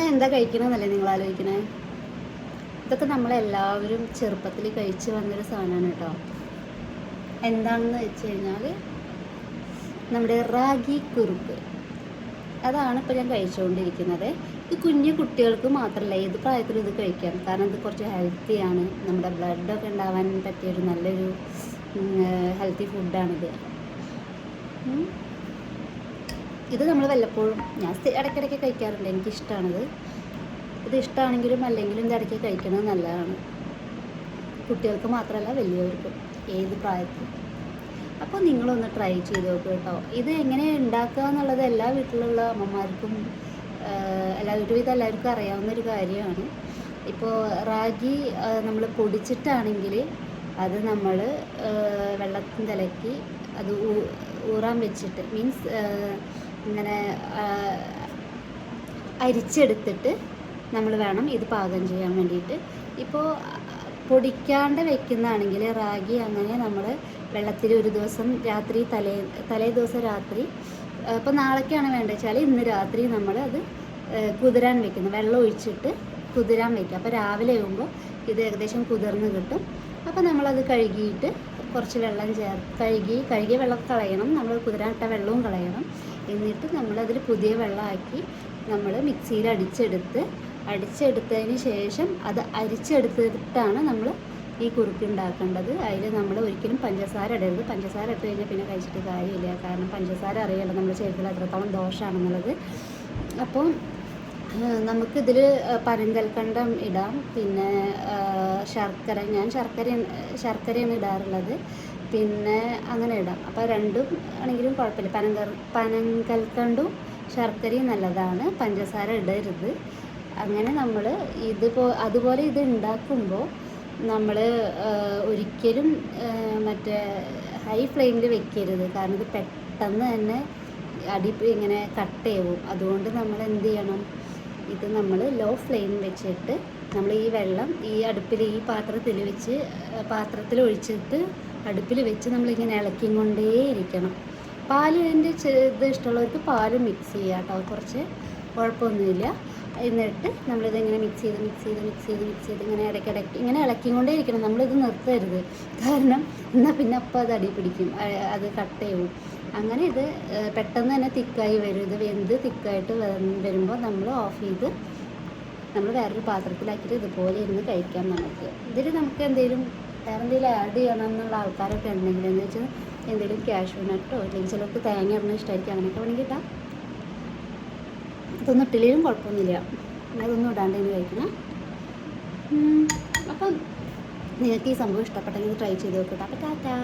എന്താ കഴിക്കണമെന്നല്ലേ നിങ്ങൾ ആലോചിക്കണേ? ഇതൊക്കെ നമ്മളെല്ലാവരും ചെറുപ്പത്തിൽ കഴിച്ചു വന്നൊരു സാധനമാണ് കേട്ടോ. എന്താണെന്ന് വെച്ച് കഴിഞ്ഞാൽ നമ്മുടെ റാഗി കുറുക്ക്. അതാണ് ഇപ്പോൾ ഞാൻ കഴിച്ചുകൊണ്ടിരിക്കുന്നത്. ഇത് കുഞ്ഞു കുട്ടികൾക്ക് മാത്രമല്ല ഏത് പ്രായത്തിലും ഇത് കഴിക്കാം. കാരണം ഇത് കുറച്ച് ഹെൽത്തിയാണ് നമ്മുടെ ബ്ലഡൊക്കെ ഉണ്ടാവാൻ പറ്റിയൊരു നല്ലൊരു ഹെൽത്തി ഫുഡാണിത്. ഇത് നമ്മൾ വല്ലപ്പോഴും ഞാൻ ഇടയ്ക്കിടയ്ക്ക് കഴിക്കാറുണ്ട് എനിക്കിഷ്ടമാണിത് ഇത് ഇഷ്ടമാണെങ്കിലും അല്ലെങ്കിലും ഇത് ഇടയ്ക്ക് കഴിക്കുന്നത് നല്ലതാണ്. കുട്ടികൾക്ക് മാത്രമല്ല വലിയവർക്കും ഏത് പ്രായത്തിലും. അപ്പോൾ നിങ്ങളൊന്ന് ട്രൈ ചെയ്ത് നോക്കുക കേട്ടോ. ഇത് എങ്ങനെ ഉണ്ടാക്കുക എന്നുള്ളത് എല്ലാ വീട്ടിലുള്ള അമ്മമാർക്കും എല്ലാ ഒരുവിധം എല്ലാവർക്കും അറിയാവുന്ന ഒരു കാര്യമാണ്. ഇപ്പോൾ റാഗി നമ്മൾ പൊടിച്ചിട്ടാണെങ്കിൽ അത് നമ്മൾ വെള്ളത്തിൽ ഇലക്കി അത് ഊറാൻ വെച്ചിട്ട് മീൻസ് ഇങ്ങനെ അരിച്ചെടുത്തിട്ട് നമ്മൾ വേണം ഇത് പാകം ചെയ്യാൻ വേണ്ടിയിട്ട്. ഇപ്പോൾ പൊടിക്കാണ്ട് വെക്കുന്നതാണെങ്കിൽ റാഗി അങ്ങനെ നമ്മൾ വെള്ളത്തിൽ ഒരു ദിവസം രാത്രി തലേ തലേ ദിവസം രാത്രി ഇപ്പോൾ നാളേക്കാണ് വേണ്ടത് വെച്ചാൽ ഇന്ന് രാത്രി നമ്മൾ അത് കുതിരാൻ വെക്കുന്നു. വെള്ളം ഒഴിച്ചിട്ട് കുതിരാൻ വെക്കുക. അപ്പോൾ രാവിലെ ആകുമ്പോൾ ഇത് ഏകദേശം കുതിർന്ന് കിട്ടും. അപ്പോൾ നമ്മളത് കഴുകിയിട്ട് കുറച്ച് വെള്ളം ചേർ കഴുകി കഴുകിയ വെള്ളം കളയണം. നമ്മൾ കുതിരാട്ട വെള്ളവും കളയണം. എന്നിട്ട് നമ്മളതിൽ പുതിയ വെള്ളമാക്കി നമ്മൾ മിക്സിയിൽ അടിച്ചെടുത്ത് അടിച്ചെടുത്തതിന് ശേഷം അത് അരിച്ചെടുത്തിട്ടാണ് നമ്മൾ ഈ കുറുക്ക് ഉണ്ടാക്കേണ്ടത്. അതിൽ നമ്മൾ ഒരിക്കലും പഞ്ചസാര ഇടരുത്. പഞ്ചസാര ഇട്ട് കഴിഞ്ഞാൽ പിന്നെ കഴിച്ചിട്ട് കാര്യമില്ല. കാരണം പഞ്ചസാര അറിയാലോ നമ്മുടെ ശരീരത്തിൽ എത്രത്തോളം ദോഷമാണെന്നുള്ളത് അപ്പോൾ നമുക്കിതിൽ പരങ്കൽക്കണ്ടം ഇടാം. പിന്നെ ശർക്കര ഞാൻ ശർക്കര ശർക്കരയാണ് ഇടാറുള്ളത്. പിന്നെ അങ്ങനെ ഇടാം. അപ്പോൾ രണ്ടും ആണെങ്കിലും കുഴപ്പമില്ല. പനങ്കർ പനങ്കൽക്കണ്ടും ശർക്കരയും നല്ലതാണ്. പഞ്ചസാര ഇടരുത്. അങ്ങനെ നമ്മൾ ഇതുപോ അതുപോലെ ഇത് ഉണ്ടാക്കുമ്പോൾ നമ്മൾ ഒരിക്കലും മറ്റേ ഹൈ ഫ്ലെയിമിൽ വെക്കരുത്. കാരണം ഇത് പെട്ടെന്ന് തന്നെ അടി ഇങ്ങനെ കട്ട് ചെയ്യും അതുകൊണ്ട് നമ്മൾ എന്ത് ചെയ്യണം? ഇത് നമ്മൾ ലോ ഫ്ലെയിം വെച്ചിട്ട് നമ്മൾ ഈ വെള്ളം ഈ അടുപ്പിൽ ഈ പാത്രത്തിൽ വെച്ച് പാത്രത്തിൽ ഒഴിച്ചിട്ട് അടുപ്പിൽ വെച്ച് നമ്മളിങ്ങനെ ഇളക്കി കൊണ്ടേയിരിക്കണം പാലിന്റെ ഇത് ഇഷ്ടമുള്ളവർക്ക് പാൽ മിക്സ് ചെയ്യുക കേട്ടോ. കുറച്ച് കുഴപ്പമൊന്നുമില്ല. എന്നിട്ട് നമ്മളിതിങ്ങനെ മിക്സ് ചെയ്ത് മിക്സ് ചെയ്ത് മിക്സ് ചെയ്ത് മിക്സ് ചെയ്ത് ഇങ്ങനെ ഇടയ്ക്കിടയ്ക്ക് ഇങ്ങനെ ഇളക്കിക്കൊണ്ടേ ഇരിക്കണം. നമ്മളിത് നിർത്തരുത്. കാരണം എന്നാൽ പിന്നെ അപ്പം അത് അടി പിടിക്കും. അത് കട്ട് ചെയ്യും. അങ്ങനെ ഇത് പെട്ടെന്ന് തന്നെ തിക്കായി വരും. ഇത് വെന്ത് തിക്കായിട്ട് വരുമ്പോൾ നമ്മൾ ഓഫ് ചെയ്ത് നമ്മൾ വേറൊരു പാത്രത്തിലാക്കിയിട്ട് ഇതുപോലെ ഇരുന്ന് കഴിക്കാം നമുക്ക്. ഇതിൽ നമുക്ക് എന്തെങ്കിലും വേറെ എന്തെങ്കിലും ആഡ് ചെയ്യണം എന്നുള്ള ആൾക്കാരൊക്കെ ഉണ്ടെങ്കിൽ എന്ന് വെച്ചാൽ എന്തെങ്കിലും ക്യാഷ്യൂ നട്ടോ അല്ലെങ്കിൽ ചിലർക്ക് തേങ്ങ ഇടുന്ന ഇഷ്ടമായിരിക്കും അങ്ങനെയൊക്കെ വേണമെങ്കിൽ ഇട്ടാം ഇതൊന്നും ഇട്ടില്ലെങ്കിലും കുഴപ്പമൊന്നുമില്ല. അതൊന്നും ഇടാണ്ട് ഇനി കഴിക്കണം. അപ്പം നിങ്ങൾക്ക് ഈ സംഭവം ഇഷ്ടപ്പെട്ടെങ്കിൽ ട്രൈ ചെയ്ത് നോക്കട്ടെ അപ്പം ടാറ്റാ.